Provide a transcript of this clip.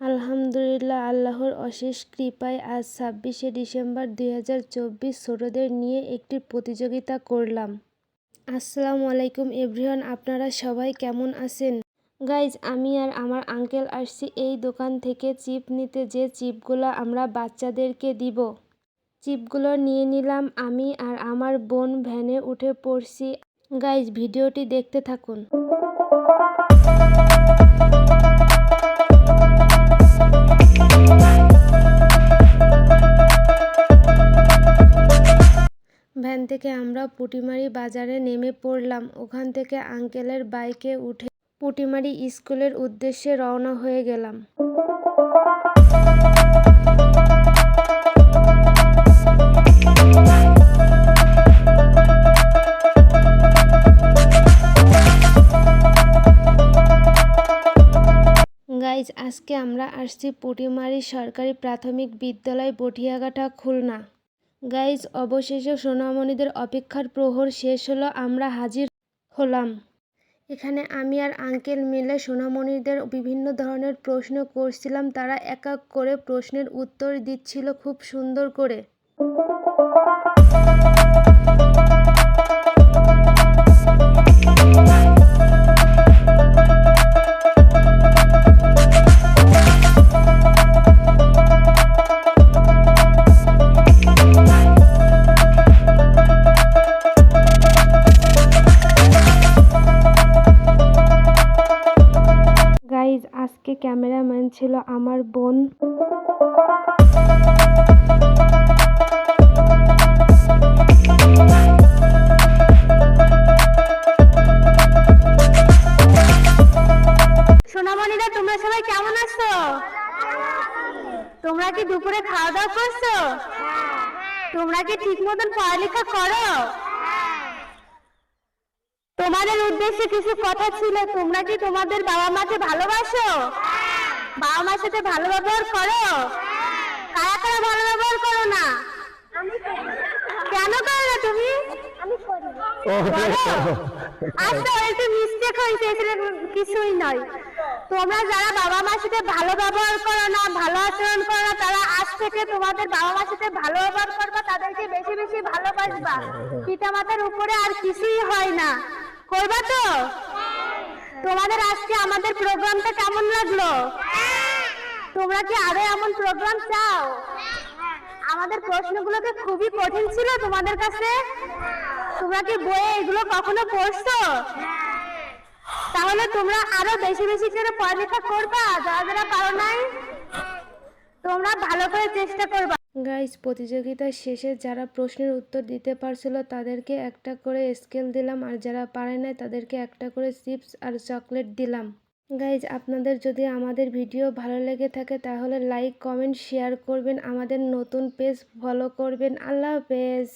আলহামদুলিল্লাহ, আল্লাহর অশেষ কৃপায় আজ ছাব্বিশে ডিসেম্বর দুই হাজার চব্বিশ ছোটোদের নিয়ে একটি প্রতিযোগিতা করলাম। আসসালামু আলাইকুম এভরিওয়ান, আপনারা সবাই কেমন আছেন? গাইজ, আমি আর আমার আঙ্কেল আসছি এই দোকান থেকে চিপ নিতে, যে চিপগুলো আমরা বাচ্চাদেরকে দিব। চিপগুলো নিয়ে নিলাম, আমি আর আমার বোন ভ্যানে উঠে পড়ছি। গাইজ, ভিডিওটি দেখতে থাকুন। থেকে আমরা পুটিমারি বাজারে নেমে পড়লাম। ওখান থেকে আঙ্কেলের বাইকে উঠে পুটিমারি স্কুলের উদ্দেশ্যে রওনা হয়ে গেলাম। গাইজ, আজকে আমরা আসছি পুটিমারি সরকারি প্রাথমিক বিদ্যালয় বটিয়াঘাটা খুলনা। গাইজ, অবশেষে সোনামণিদের অপেক্ষার প্রহর শেষ হলো, আমরা হাজির হলাম। এখানে আমি আর আঙ্কেল মিলে সোনামণিদের বিভিন্ন ধরনের প্রশ্ন করছিলাম, তারা এক এক করে প্রশ্নের উত্তর দিচ্ছিল খুব সুন্দর করে। আজকে ক্যামেরাম্যান ছিল আমার বোন। সোনামণিরা তোমরা সবাই কেমন আছো? তোমরা কি দুপুরে খাওয়া দাওয়া করছ? তোমরা কি ঠিক মতন পড়ালেখা করো? তোমাদের উদ্দেশ্যে কিছু কথা ছিল। তোমরা কি তোমাদের বাবা মাকে ভালোবাসো? বাবা মার সাথে ভালো ব্যবহার করো? কারা কারা ভালো ব্যবহার করো না? কেন করো না তুমি? আচ্ছা একটু মিস্টেক হয়েছে এখানে কিছুই নয়। তোমরা যারা বাবা মার সাথে ভালো ব্যবহার করো না ভালো আচরণ করো না তারা আজ থেকে তোমাদের বাবা মার সাথে ভালো ব্যবহার করবা তাদেরকে বেশি বেশি ভালোবাসবা। পিতা মাতার উপরে আর কিছুই হয় না। করবা তো? তোমাদের আজকে আমাদের প্রোগ্রামটা কেমন লাগল? তোমরা কি আরও এমন প্রোগ্রাম চাও? আমাদের প্রশ্নগুলোকে খুবই কঠিন ছিল তোমাদের কাছে। তোমরা কি বইয়ে এগুলো কখনো পড়ছো? তাহলে তোমরা আরও বেশি বেশি করে পড়ালেখা করবা, যারা যারা পারো নাই? তোমরা ভালো করে চেষ্টা করবা। গাইজ প্রতিযোগিতার শেষে যারা প্রশ্নের উত্তর দিতে পারছিল, তাদেরকে একটা করে স্কেল দিলাম, আর যারা পারে নাই, তাদেরকে একটা করে চিপস আর চকলেট দিলাম। গাইজ আপনাদের যদি আমাদের ভিডিও ভালো লেগে থাকে, তাহলে লাইক কমেন্ট শেয়ার করবেন, আমাদের নতুন পেজ ফলো করবেন। আল্লাহ হাফেজ!